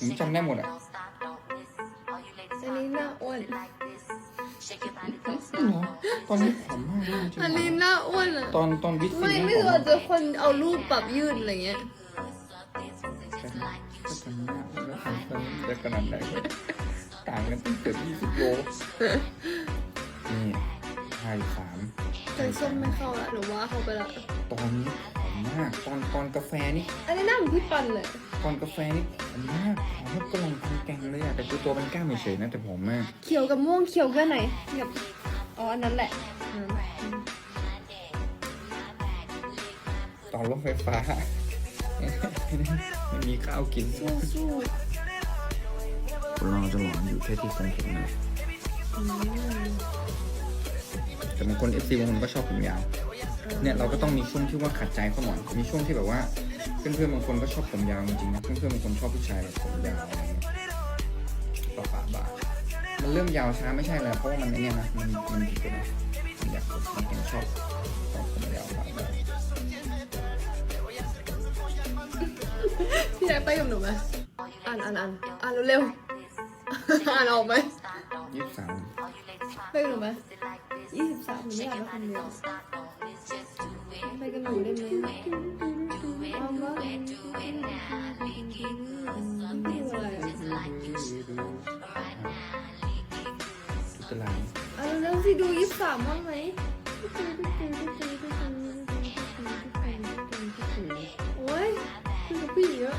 ผมจำได้หมดอะอันนี้หน้าอ้วนเหรอตอนนี้ผอมมากเลยจริงอันนี้หน้าอ้วนอะ ตอนตอนวิทย์ไม่ฟินไม่รู้อาจจะคนเอารูปปรับยืดอะไรเงี้ยจะขนาดไหนต่างกันตั้งเกือบยี่สิบโลนี่ไทยสามใจส้มไม่เข้าละหรือว่าเข้าไปละตอนนี้ผอ มมากตอนตอนกาแฟนี่อันนี้หน้าเหมือนพี่ปันเลยตอนกาแฟนี่ผอมมากผอมแบบกระหล่ำแกงเลยอะแต่คือตัวมันกล้ามเฉยๆนะแต่ผอมมากเขียวกับม่วงเขียวก็ไหนแบบอ๋ออันนั้นแหละอันนั้นแหละอืมตอนรถไฟฟ้า ไม่มีข้าวกินสู้สู้คนเราจะหลอนอยู่แค่ที่ทรงผมนะอืมแต่บางคนเอฟซีบางคนก็ชอบผมยาว เนี่ยเราก็ต้องมีช่วงที่ว่าขัดใจเขาหน่อยมีช่วงที่แบบว่าเพื่อนๆบางคนก็ชอบผมยาวจริงๆนะเพื่อนๆบางคนชอบผู้ชายแบบผมยาวอะไรเงี้ยต่อปะบ่ามันเริ่มยาวช้าไม่ใช่เลยเพราะว่ามันไอ้เนี่ยนะมันมันผิดกฎนะมันอยากผมบางคนชอบชอบผมยาวปะบ่าพี่แดกไปกับหนูไหมอ่านอ่านอ่านอ่านเร็วๆอ่านออกไหมยี่สิบสามไปกับหนูไหมยี่สิบสามหนูไม่อ่านแล้วคนเดียว ไปกับหนูได้ไหมเอาวะนี่อะไรอะทุกตารางอ่านเร็วสิดูยี่สิบสามบ้างไหมโอ้ยคุยกับผู้หญิงอะ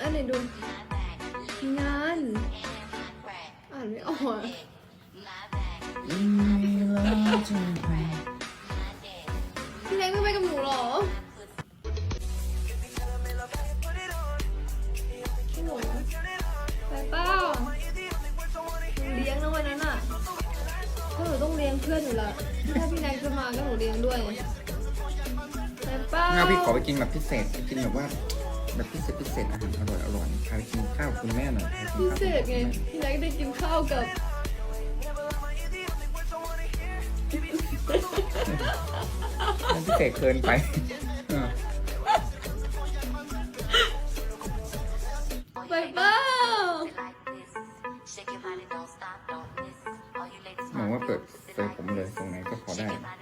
อันไหนดูงานอ่านไม่ออกอะอื กินแบบพิเศษไปกินแบบว่าแบบพิเศษพิเศษอาหารอร่อยอร่อยพาไปกินข้าวกับคุณแม่หน่อยพาไปกินพิข้าวเศษไงพี่แน็กได้กินข้าวกับมันพิเศษเกินไปเออไปเปล่าหมายว่าเปิดเปิดผมเลยตรงไหนก็พอได้ได้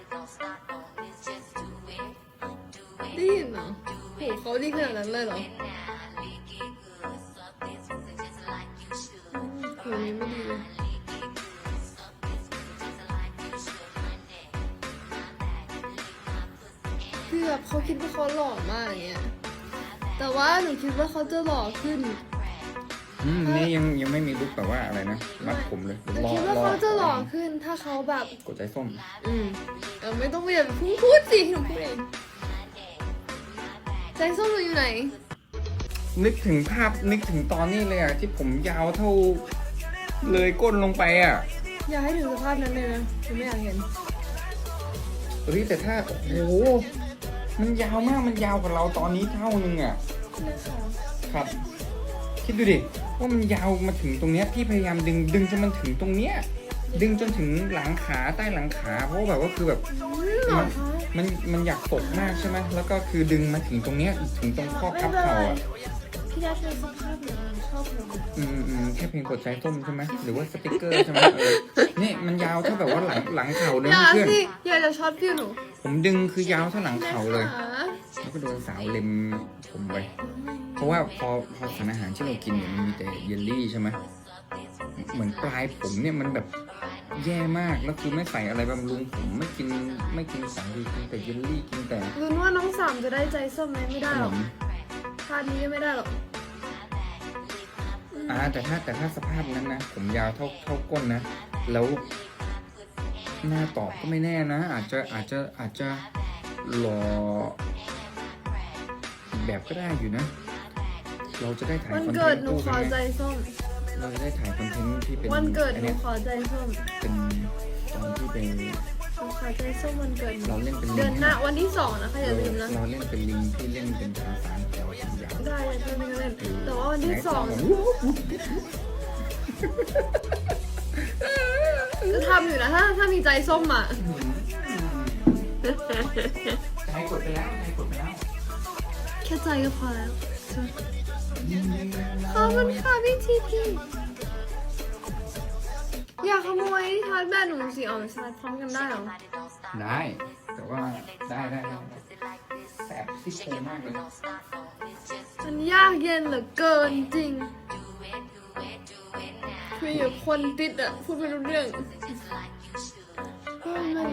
โหเขาดีขนาดนั้นเลยเหรออืมหูนี้ไม่ดีเลยคือแบบเขาคิดว่าเขาหล่อมากอย่างเงี้ย แต่ว่าหนูคิดว่าเขาจะหล่อขึ้นอืมนี่ยังยังไม่มีลุกแบบว่าอะไรนะมัดผมเลยหนูคิดว่าเขาจะหล่อขึ้นถ้าเขาแบบ กดใจส้ม อืมเออไม่ต้องไปอย่าเพิ่งพูดสิหนูพูดเอง ใจส้มหนูอยู่ไหน นึกถึงภาพนึกถึงตอนนี้เลยอะที่ผมยาวเท่า เลยก้นลงไปอะอย่าให้ถึงสภาพนั้นเลยนะหนูไม่อยากเห็น เฮ้ยแต่ถ้า โอ้โห มันยาวมากมันยาวกว่าเราตอนนี้เท่านึงอะนะคะครับ คิดดูดิว่ามันยาวมาถึงตรงเนี้ยพี่พยายามดึงดึงจนมันถึงตรงเนี้ย ดึงจนถึงหลังขาใต้หลังขาเพราะว่าแบบว่าคือแบบอืมหล่อคะ มันมันอยากตกมากใช่ไหมแล้วก็คือดึงมาถึงตรงเนี้ยถึงตรงข้อพับเข่าอะพี่ยัดเป็นสภาพอย่างนั้นชอบเลยอืมอืมแค่เพลงกดใจส้มใช่ไหมหรือว่าสติกเกอร์ใช่ไหมเออนี่มันยาวเท่าแบบว่าหลังหลังเข่าเลยอย่าเพื่อนสิอย่าจะช็อตพี่หนูผมดึงคือยาวเท่าหลังเข่าเลยนะคะแล้วก็โดนสาวเล็มผมไปเพราะว่าพอพอสารอาหารที่เรากินเนี่ยมันมีแต่เยลลี่ใช่ไหมเหมือนปลายผมเนี่ยมันแบบ แย่มากแล้วคือไม่ใส่อะไรบำรุงผมไม่กินไม่กินสารดีกินแต่เยลลี่กินแต่ลุ้นว่าน้องสามจะได้ใจส้มไหมไม่ขได้นหรอกมพลาดนี้ก็ไม่ได้หรอกอืมอ่าแต่ถ้าแต่ถ้าสภาพนั้นนะผมยาวเท่าเท่าก้นนะ แล้วหน้าตอบก็ไม่แน่นะ อาจจะอาจจะอาจจะหล่อแบบก็ได้อยู่นะ เราจะได้ถ่ายวันคอนเทเกิดนต์หนูคู่ขกัอนใจไงส้ม เราจะได้ถ่ายคอนเทนต์ที่เป็นวันเกิดอัหนูยขอใจส้มเป็นตอนที่ไปหนูขอใจส้มวันเกิดหนูเราเล่นเป็นลิงเดือนหน้าวันที่สองนะคะอย่าลืมนะเราเล่นเป็นลิงที่เล่นเป็นทาสานแถวผมยาวได้เลยเพื่อนก็เล่นแต่ว่าวันที่สองจะทำอยู่นะถ้าถ้ามีใจส้มอะใจกดไปแล้วใจกดไปแล้วค่ใจก็พอแล้วใช่ไหม ขอบคุณค่ะพี่ทีพีอยากขโมยชาร์จแบตหนูสิเอาชาร์จพร้อมกันได้เหรอ ได้ แต่ว่าได้ได้ได้แสบที่โครงมากเลยมันยากเย็นเหลือเกินจริงคุยกับคนติดอะพูดไม่รู้เรื่องเฮ้ยมัน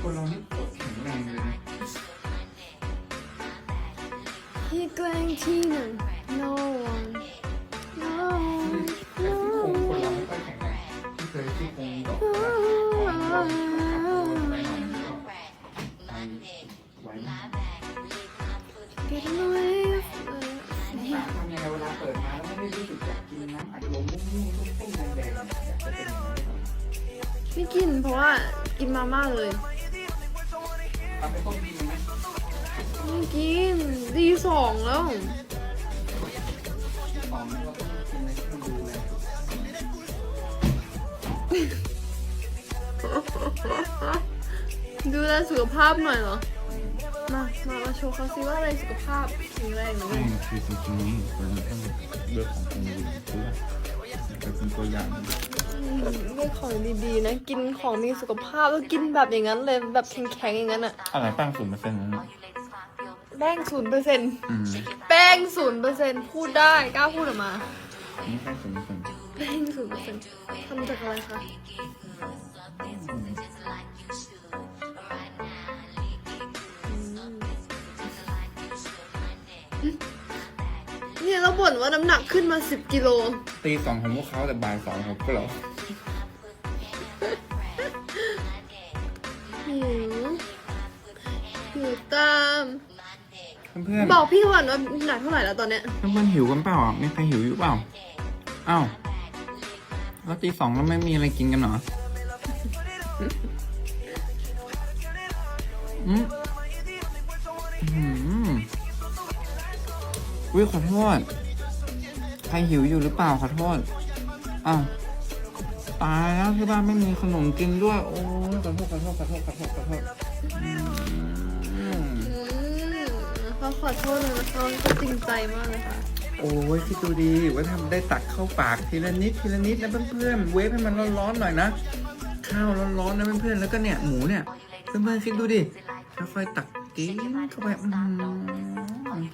คนเรานี่โคตรแข็งแรงเลยนะ แกล้งที่หนึ่ง no one no แต่ one ที่โครง no คนเรา one ไม่ค่อยแข็งแรงที่เคยที่โครงแบบไปไหมาก Get away น้ำทำยังไงเวลาเปิดมาแล้วไม่ได้รู้สึกอยากกินน้ำอัดลมมุ่งๆต้มๆแดงๆอยากจะเป็นอย่างนี้นไม่กินเพราะว่ากินมาม่าเลย ทำไปต้มกินไหมไม่กินดีสองแล้วตอนนี้เราต้องกินในที่มันดูแลดูแลสุขภาพหน่อยเหรอ มา มามาโชว์เขาซิว่าอะไรสุขภาพแข็งแรงหรือไม่ไงคือจริงๆนี่คนเราต้องเลือกของคนดีเพื่อจะเป็นตัวอย่างอืมเลือกของดีๆนะ กินของมีสุขภาพแล้วกินแบบอย่างนั้นเลยแบบแข็งๆอย่างนั้นอะอะไรตั้งศูนย์เปอร์เซ็นต์นั้น แป้งศูนย์เปอร์เซ็นต์อืมแป้งศูนย์เปอร์เซ็นต์พูดได้กล้าพูดออกมา นี่ตั้งศูนย์เปอร์เซ็นต์แป้งศูนย์เปอร์เซ็นต์ทำจากอะไรคะเนี่ยเราบ่นว่าน้ำหนักขึ้นมา10กิโล ตีสองของพวกเขาแต่บ่ายสองของพวกเราหิวหิวตาม เพื่อนๆบอกพี่ก่อนว่าหนักเท่าไหร่แล้วตอนเนี้ยเพื่อนๆหิวกันเปล่าอะมีใครหิวอยู่เปล่าอ้าวแล้วตีสองแล้วไม่มีอะไรกินกันเหรออืมอืมวิขอโทษ ใครหิวอยู่หรือเปล่าขอโทษ อ้าวตายแล้วที่บ้านไม่มีขนมกินด้วย โอ้ยขอโทษขอโทษขอโทษขอโทษขอโทษอืมอืม เขาขอโทษเลยนะคะเขาจริงใจมากเลยค่ะ โอ้ยคิดดูดีว่าทำได้ตักเข้าปากทีละนิดทีละนิดนะเพื่อนๆเวฟให้มันร้อนๆหน่อยนะ ข้าวร้อนๆนะเพื่อนๆแล้วก็เนี่ยหมูเนี่ยเพื่อนๆคิดดูดิค่อยๆตักกินเข้าไปอืม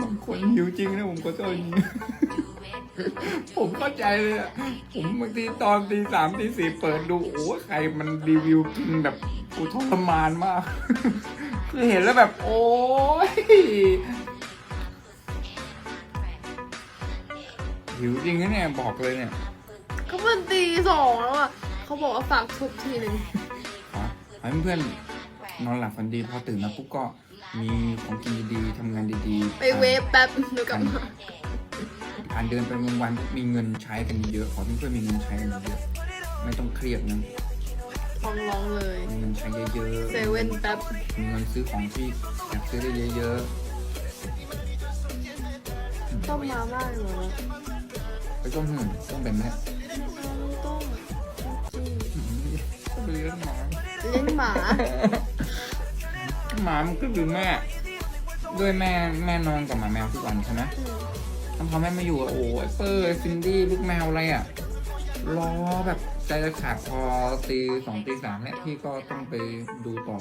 บางคนหิวจริงนะผมก็ต้องผมเข้าใจเลยอะผมบางทีตอนตีสามตีสี่เปิดดูโอ้ใครมันรีวิวกินแบบ กูทรมานมาก คือเห็นแล้วแบบ โอ้ยหิวจริงนะเนี่ยบอกเลยเนี่ยเขาเป็นตีสองแล้วอะ เขาบอกว่าฝากทุบทีหนึ่งขอให้เพื่อนๆนอนหลับฝันดีพอตื่นมาปุ๊บก็มีของกินดีๆทำงานดีๆไปเวฟแป๊บเดี๋ยวกลับมาผ่านเดินไปวันๆมีเงินใช้กันเยอะขอให้เพื่อนๆมีเงินใช้กันเยอะไม่ต้องเครียดนะ ท้องร้องเลย มีเงินใช้เยอะๆ เซเว่นแป๊บมีเงินซื้อของที่อยากซื้อได้เยอะต้มมาม่าเหรอๆไปต้มหื่นต้มเป็นไหมต้มจริงก็ไปเลี้ยงหมาเลี้ยงหมา หมามันก็คือแม่ ด้วยแม่แม่นอนกับหมาแมวทุกวันใช่ไหมอืมทำพอแม่ไม่อยู่อะโอ้ยเปอร์ซินดี้ลูกแมวอะไรอะ รอแบบใจจะขาดพอตีสองตีสามเนี่ยพี่ก็ต้องไปดูต่อ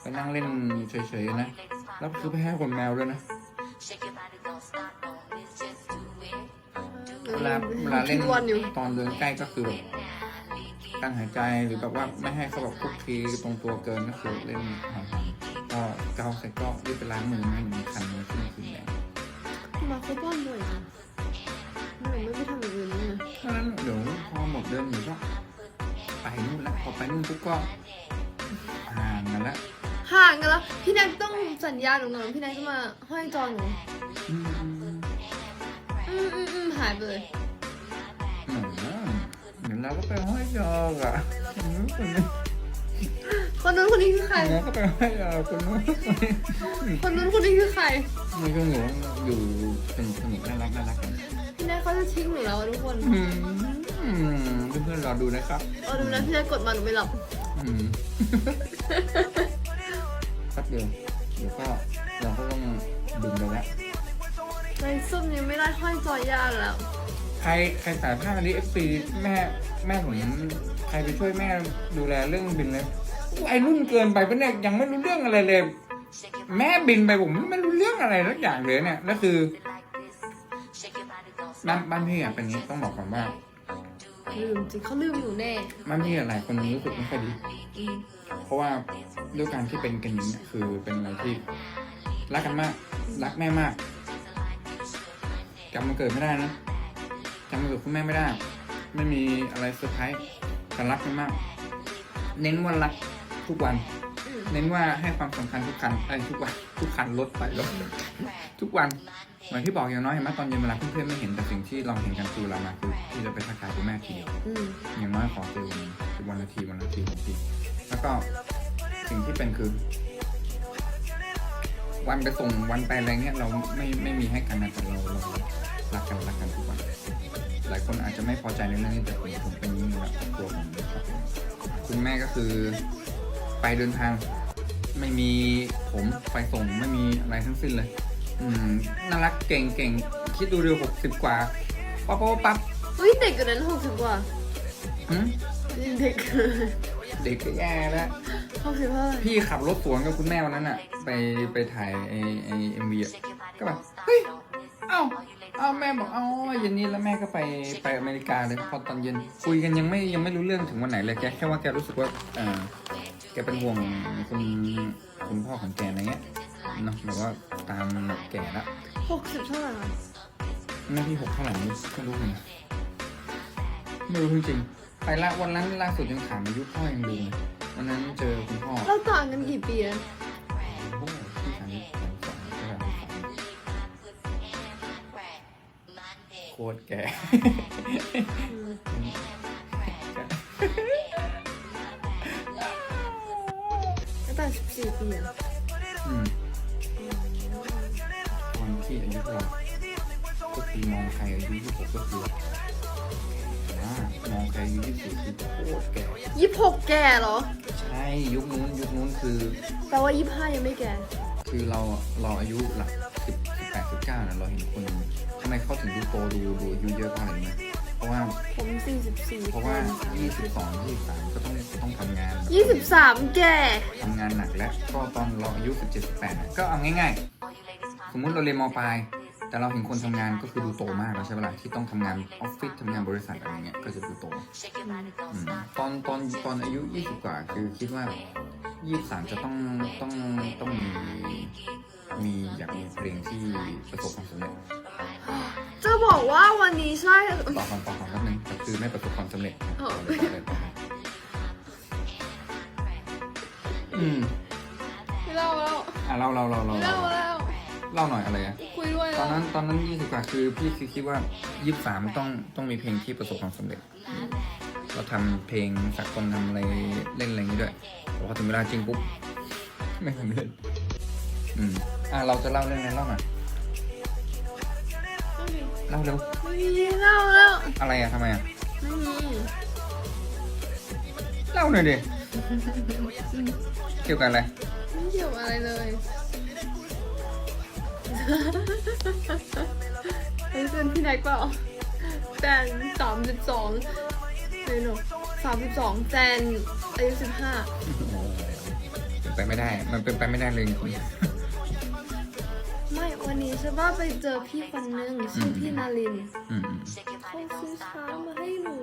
ไปนั่งเล่นเฉยๆนะ แล้วคือไปให้คนแมวด้วยนะเวลาเวลาเล่นตอนเดินใกล้ก็คือแบบการหายใจหรือแบบว่าไม่ให้เขาแบบคุกคีตรงตัวเกินก็คือเล่นห่างๆก็เกาเสร็จก็รีบไปล้างมือให้มันคันมือขึ้นขึ้นแรงมาเขาบ้านด้วยจ้ะหนูไม่ไปทำอย่างอื่น เลยนะเพราะฉะนั้นเดี๋ยวพอหมดเดือนหนูก็ไปนู่นแล้วพอไปนู่นปุ๊บก็ห่างกันละห่างกันแล้ว พี่แนกต้องสัญญาหนูหน่อยพี่แนกจะมาห้อยจอหนูอืมอืมอืมอืมหายไปเลยหนูเดี๋ยวเราก็ไปห้อยจอกอะคนนู้นคนนี้คนนู้นคนนี้คือใคร เราก็ไปห้อยจอกคนนู้นคนนี้คนนู้นคนนี้คือใคร มันก็หนูอยู่สนุกสนุกน่ารักน่ารักกันพี่แนกเขา จะทิ้งหนูแล้วอะทุกคนอืมเพื่อนๆรอดูนะครับเอาดูนะพี่แนกกดมาหนูไม่หลับ อืมแป๊บเดียวเดี๋ยวก็เราก็ต้องดึงไปแล้ว ในส้มยังไม่ได้ห้อยจอยาแล้ว ใครใครสายผ้านี้เอฟซีแม่แม่ผมใครไปช่วยแม่ดูแลเรื่องบินเลยไอ้รุ่นเกินไปปะเนี่ยยังไม่รู้เรื่องอะไรเลย แม่บินไปผมไม่รู้เรื่องอะไรสักอย่างเลยเนี่ยแล้วคือ บ้านบ้านพี่อะเป็นอย่างนี้ต้องบอกก่อนว่าลืมจริงเขาลืมหนูแน่บ้านพี่อะหลายคนรู้สึกไม่ค่อยดีอืมเพราะว่าด้วยการที่เป็นกันอย่างนี้ยคือเป็นอะไรที่รักกันมาก รักแม่มากจำมันเกิดไม่ได้นะจำมันเกิดคุณแม่ไม่ได้ ไม่มีอะไรเซอร์ไพรส์แต่รักกันมาก เน้นว่ารักทุกวัน อืมเน้นว่าให้ความสำคัญทุกคันไอ้ยทุกวันทุกคันลดไปลดทุกวัน เหมือนที่บอกอย่างน้อยเห็นไหมตอนเย็นเวลาเพื่อนๆไม่เห็นแต่สิ่งที่เราเห็นกันคือเวลามาคือที่จะไปทักทายคุณแม่ทีเดียวอืมอย่างน้อยขอเจอวันวันละทีวันละทีวันละทีแล้วก็สิ่งที่เป็นคือ วันไปส่งวันไปอะไรเงี้ยเราไม่ไม่มีให้กันนะแต่เราเรารักกันรักกันทุกวันหลายคนอาจจะไม่พอใจในเรื่องนี้แต่ผมผมเป็นอยิ่างนี้แหละครอบครัวผมครับผมคุณแม่ก็คือไปเดินทาง ไม่มีผมไปส่งไม่มีอะไรทั้งสิ้นเลย อืมน่ารักเก่งเก่งคิดดูเร็วหกสิบกว่าปั๊บปั๊บปั๊บเฮ้ยเด็กกว่านั้นหกสิบกว่าหืมเด็กเด็กก็แย่แล้วหกสิบห้าพี่ขับรถสวนกับคุณแม่วันนั้นอะไปไปถ่ายไอไอเอ็มวีอะก็แบบเฮ้ยเอ้าเอ้าแม่บอกเอ้าเย็นนี้แล้วแม่ก็ไปไปอเมริกาเลยพอตอนเย็นคุยกันยังไม่ยังไม่รู้เรื่องถึงวันไหนเลยแกแค่ว่าแกรู้สึกว่าเออแกเป็นห่วงคุณคุณพ่อของแกอะไรเงี้ย เนาะแบบว่าตามแก่ละหกสิบเท่าไหร่วะแม่พี่หกเท่าไหร่ไม่รู้ไม่รู้เลยไม่รู้จริงๆไปละวันนั้นล่าสุดยังถามอายุพ่อยังลืมเลยวันนั้นเจอคุณพ่อเราต่างกันกี่ปีอะโอ้โหพี่สามสิบสองสองใช่ไหมโคตรแก่อืมก็ต่างสิบสี่ปีอะ อืมต อนที่อายุเราก็คือมองใครอายุยี่สิบหกก็คืออ่ามองใครอายุยี่สิบสี่คือโคตรแก่ยี่สิบหกแก่เหรอ ใช่ยุคนู้นยุคนู้นคือ แปลว่ายี่สิบห้ายังไม่แก่ คือเราเราอายุหลักสิบสิบแปดสิบเก้าเนี่ยเราเห็นคนทำไมเขาถึงดูโตดูดูอายุเยอะเพราะอะไรรู้ไหมเพราะว่าผมสี่สิบสี่เพราะว่ายี่สิบสองยี่สิบสามก็ต้องต้องทำงานยี่สิบสามแก่ทำงานหนักแล้วก็ตอนเราอายุ17 18ก็เอาง่ายๆ สมมุติเราเรียนมปลาย แต่เราเห็นคนทำงานก็คือดูโตมากแล้วใช่ไหมล่ะที่ต้องทำงานออฟฟิศทำงานบริษัทอะไรเงี้ยก็จะดูโตอืมตอนตอนตอนอายุ20กว่า คือคิดว่า23จะต้องต้องต้องมีมีอยากมีเพลงที่ประสบความสำเร็จจะบอกว่าวันนี้ใช่ต่อความต่อความแป๊บนึงแต่คือไม่ประสบความสำเร็จอ๋ออืมไม่เล่าแล้วอะเราเราเราเราไม่เล่าแล้ว เล่าหน่อยอะไรอะคุยด้วยตแล้อวนนั้นตอนนั้นยี่สิบกว่าคือพี่คือคิดว่ายี่สิบสามต้องต้องมีเพลงที่ประสบความสำเร็จ เราทำเพลงสักคนทำอะไรเล่นอะไรอย่างนี้ด้วยแต่พอถึงเวลาจริงปุ๊บไม่สำเร็จอืมอะเราจะเล่าเรื่องอะไรเล่าหน่อยเล่าเร็วไม่มีเล่าแล้วอะไรอะทำไมอะไม่มีเล่าหน่อยดิเกี่ยวกับอะไรไม่เกี่ยวอะไรเลย ไอ้เพื่อนพี่แน็กเปล่าแจนสามสิบสองเฮ้ยหนูสามสิบสองแจนอายุสิบห้าโอ้โหเป็นไปไม่ได้ มันเป็นไปไม่ได้เลยจริงไม่วันนี้ใช่ป่ะไปเจอพี่คนนึงชื่อพี่นารินๆอืมเขาซื้อช้ามาให้หนู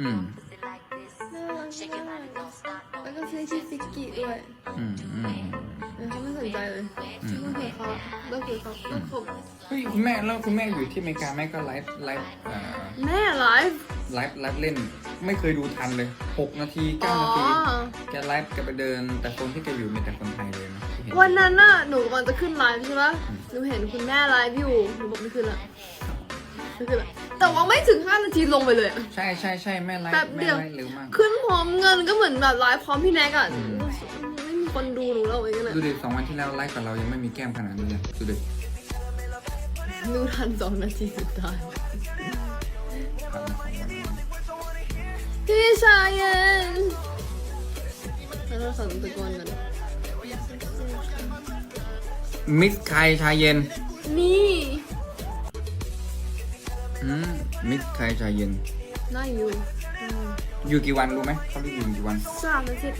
อืมน่ารักมาก แล้วก็ซื้อที่ฟิกกี้ด้วยอืมอืมเขาไม่สนใจเลยเลิกคุยเขาเลิกคุยเขาเลิกคบเฮ้ยคุณแม่แล้วคุณแม่อยู่ที่อเมริกาแม่ก็ไลฟ์ไลฟ์แม่ไลฟ์ไลฟ์ไลฟ์เล่นไม่เคยดูทันเลย 6 นาที9นาทีแกไลฟ์แกไปเดิน แต่คนที่แกอยู่มีแต่คนไทยเลยนะวันนั้นน่ะหนูกำลังจะขึ้นไลฟ์ใช่ปะหนูเห็นคุณแม่ไลฟ์อยู่หนูบอกไม่ขึ้นละ ไม่ขึ้นละแต่ว่าไม่ถึง 5 นาทีลงไปเลยอะ ใช่ใช่ใช่แม่ไลแป๊บฟ์เดีแม่ยว ไลฟ์เร็วมาก ขึ้นพร้อมเงินก็เหมือนแบบไลฟ์พร้อมพี่แน็กอะอืม ไม่มีคนดูหนูแล้วอย่างเงี้ยดูดิสองวันที่แล้วไลฟ์กับเรายังไม่มีแก้มขนาดนี้เลยดูดิดูทันสองนาทีสุดท้ายผ่านมาสองวันแล้วพี่ชายเย็นเราขอตะโกนก่อนมิสไคชายเย็นนี่ อืมมิสไคชายเย็น น่าอยู่อืมอยู่กี่วันรู้ไหมเขาเรียกอยู่กี่วันสามอาทิตย์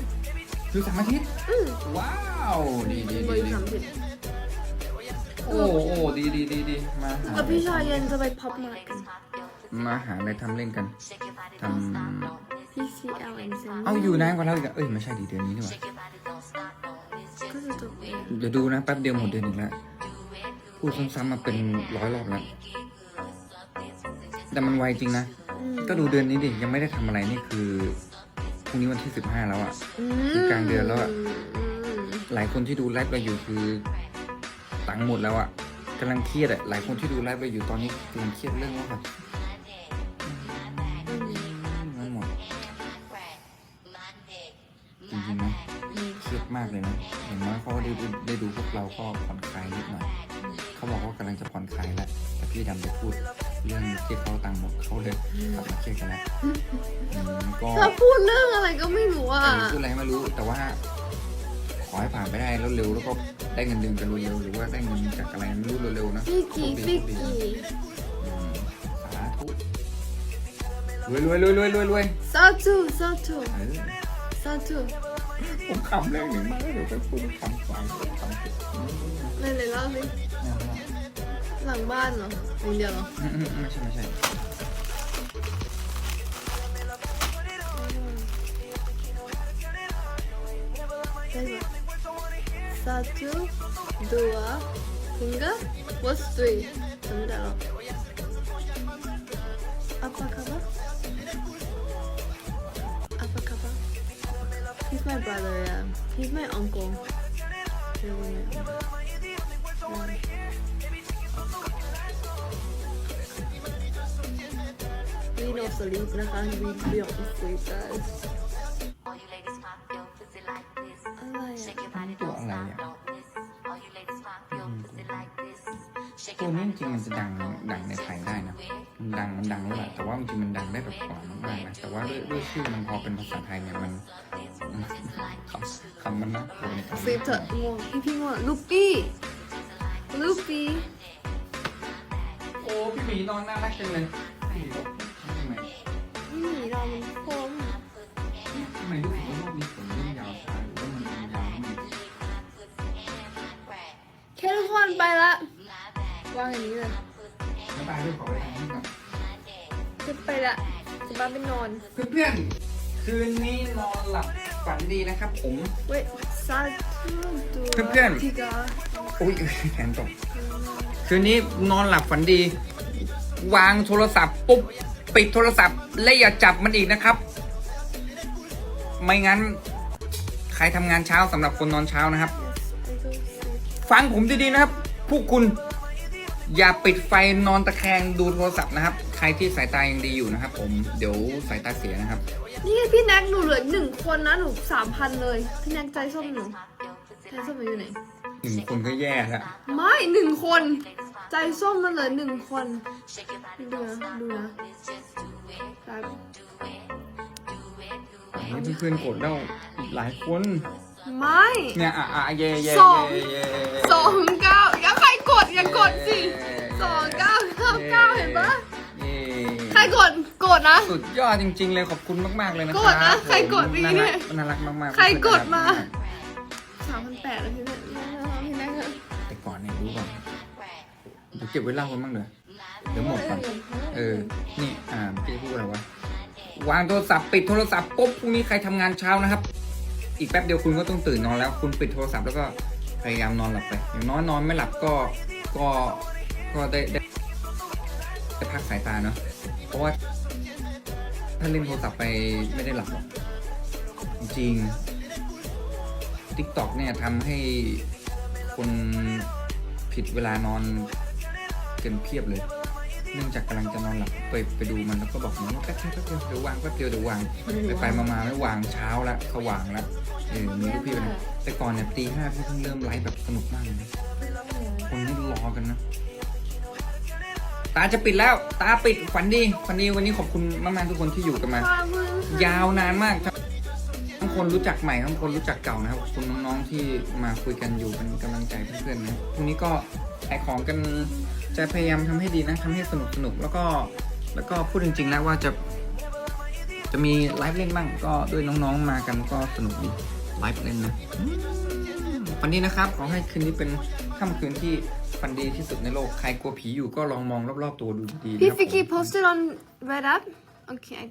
อยู่สามอาทิตย์ อืมว้าว ดีดีบดีริดีสามอาทิตย์โอ้โอ้ดีดีดีดีมาหากับพี่ชายเย็นจะไปพับมาร์ทกัน มาหาอะไรทำเล่นกันท PCL and ำเอาอยู่นานกว่าเราอีกอะเอ้ยไม่ใช่ดีเดือนนี้นี่หว่าก็จะจบเองเดี๋ยวดูนะแป๊บเดียวหมดเดือนหนึ่งแล้วพูดซ้ำๆมาเป็นร้อยรอบแล้ว แต่มันไวจริงนะ อืมก็ดูเดือนนี้ดิยังไม่ได้ทำอะไรนี่คือพรุ่งนี้วันที่สิบห้าแล้วอะอือีกกลางเดือนแล้วอะ อืมหลายคนที่ดูไลฟ์เราอยู่คือตังค์หมดแล้วอะกำลังเครียดอะหลายคนที่ดูไลฟ์เราอยู่ตอนนี้กำลังเครียดเรื่องว่าแบบเงินหมดจริงๆนะเครียดมากเลยนะเห็นไหมเขาก็ได้ดูได้ดูพวกเราก็ผ่อนคลายนิดหน่อยเขาบอกว่ากำลังจะผ่อนคลายแล้วแต่พี่ดำไปพูด เรื่องที่เขาตังค์หมดเขาเลยกลับมาเครียดกันแล้วอืมก็เธอพูดเรื่องอะไรก็ไม่รู้อะเออพูดอะไรไม่รู้แต่ว่า ขอให้ผ่านไปได้แล้วเร็วแล้วก็ได้เงินเดือนกันเร็วๆหรือว่าได้เงินจากอะไรไม่รู้เร็วๆนะฟิกกี้ฟิกกี้อืมสาธุรวยรวยรวยรวยรวยรวยสาธุสาธุเออสาธุผมขำเรื่องหนึ่งมากเดี๋ยวไปพูดขำฟังขำผิดอืมไหนไหนเล่าสิ หลังบ้านเหรออย่างเดียวเหรออืมอืมไม่ใช่ไม่ใช่ได้ปะ satu dua tiga what's three จำไม่ได้หรอก apa kabar apa kabar he's my brother yeah he's my uncle Really my uncle. Yeah. we no sleep นะคะ we we don't sleep guys อะไรอะตัวอะไรอะอืมตัวนี้จริงๆมันจะดังดังในไทยได้นะมันดังมันดังแล้วแหละแต่ว่าจริงๆมันดังได้แบบกว่ามากๆนะแต่ว่าด้วยด้วยชื่อมันพอเป็นภาษาไทยเนี่ยมันมันคำคำมันนะตัวในการ sleep เถอะง่วงพี่พี่ง่วงลูปี้ลูปี้โอ้พี่หมีนอนน่ารักจังเลยพี่หมีทำไม พี่หมีเรามันคมทำไมรู้สึกว่ารอบนี้ผมเล่นยาวช้าหรือว่ามันยาวแล้วมันแค่ทุกคนไปละวางอย่างนี้เลยน้ำตาด้วยขอไปทางนี้ก่อนจะไปละจะบ้านไปนอนเพื่อนๆคืนนี้นอนหลับฝันดีนะครับผมเว้ยซาทูตัวเพื่อนๆอุ้ยแขนตกคืนนี้นอนหลับฝันดี วางโทรศัพท์ปุ๊บ ปิดโทรศัพท์และอย่าจับมันอีกนะครับ ไม่งั้น ใครทำงานเช้าสำหรับคนนอนเช้านะครับ ฟังผมดีๆนะครับ พวกคุณอย่าปิดไฟนอนตะแคงดูโทรศัพท์นะครับ ใครที่สายตายังดีอยู่นะครับ ผมเดี๋ยวสายตาเสียนะครับ นี่พี่แน็กหนูเหลือหนึ่งคนนะหนูสามพันเลย พี่แน็กใจส้มหนูใจส้มมันอยู่ไหน หนึ่งคนก็แย่แล้วไม่หนึ่งคน ใจส้มมันเหลือหนึ่งคนดูนะดูนะตายนี่เพื่อนๆกดแล้วอีกหลายคน ไม่เนี่ยอะอะเย่เย่สองเย่เย่สองเก้าอย่าใครกดอย่ากดสิสองเก้าเก้าเก้าเห็นปะเย่ใครกดกดนะ สุดยอดจริง ๆ เลยขอบคุณมากๆเลยนะคกรัดนะผมใครกดเมื่อกี้เนี่ยน่ารักน่ารักมากๆ ใครกดมาเพื่อนๆสามพันแปดแล้วพี่แน็ก เก็บไว้เล่ากันบ้างเลยเดี๋ยวหมดก่อนเออ นี่อ่าเมื่อกี้พูดอะไรวะ วางโทรศัพท์ปิดโทรศัพท์ปุ๊บพรุ่งนี้ใครทำงานเช้านะครับ อีกแป๊บเดียวคุณก็ต้องตื่นนอนแล้ว คุณปิดโทรศัพท์แล้วก็พยายามนอนหลับไปอย่างน้อยนอนไม่หลับก็ก็ก็ได้ได้ได้พักสายตาเนาะเพราะว่าถ้าเล่นโทรศัพท์ไปไม่ได้หลับหรอกจริงทิกตอกเนี่ยทำให้คนผิดเวลานอน กันเพียบเลย เนื่องจากกำลังจะนอนหลับไปไปดูมันแล้วก็บอกมันว่าแป๊บเดียวแป๊บเดียวเดี๋ยววางแป๊บเดียวเดี๋ยววางไปไปมามาไม่วางเช้าละสว่างละเออมีลูกพี่ไปนะแต่ก่อนเนี่ยตีห้าพี่เพิ่งเริ่มไลฟ์แบบสนุกมากเลยนะคนนี่รอกันนะตาจะปิดแล้ว ตาปิดฝันดีฝันดีวันนี้ขอบคุณมากๆทุกคนที่อยู่กันมาความมือยาวนานมากทั้งคนรู้จักใหม่ทั้งคนรู้จักเก่านะครับขอบคุณน้องๆที่มาคุยกันอยู่เป็นกำลังใจเพื่อนๆนะพรุ่งนี้ก็ขายของกัน จะพยายามทำให้ดีนะทำให้สนุกสนุกแล้วก็แล้วก็พูดจริงๆแล้วว่าจะ จะมีไลฟ์เล่นบ้างก็ด้วยน้องๆมากันก็สนุกดีไลฟ์เล่นนะวันนี้นะครับขอให้คืนนี้เป็นค่ำคืนที่ฟันดีที่สุดในโลกใครกลัวผีอยู่ก็ลองมองรอบๆตัวดูดีๆนะพี่รับฟิกกี้ผม posted on Red Up okay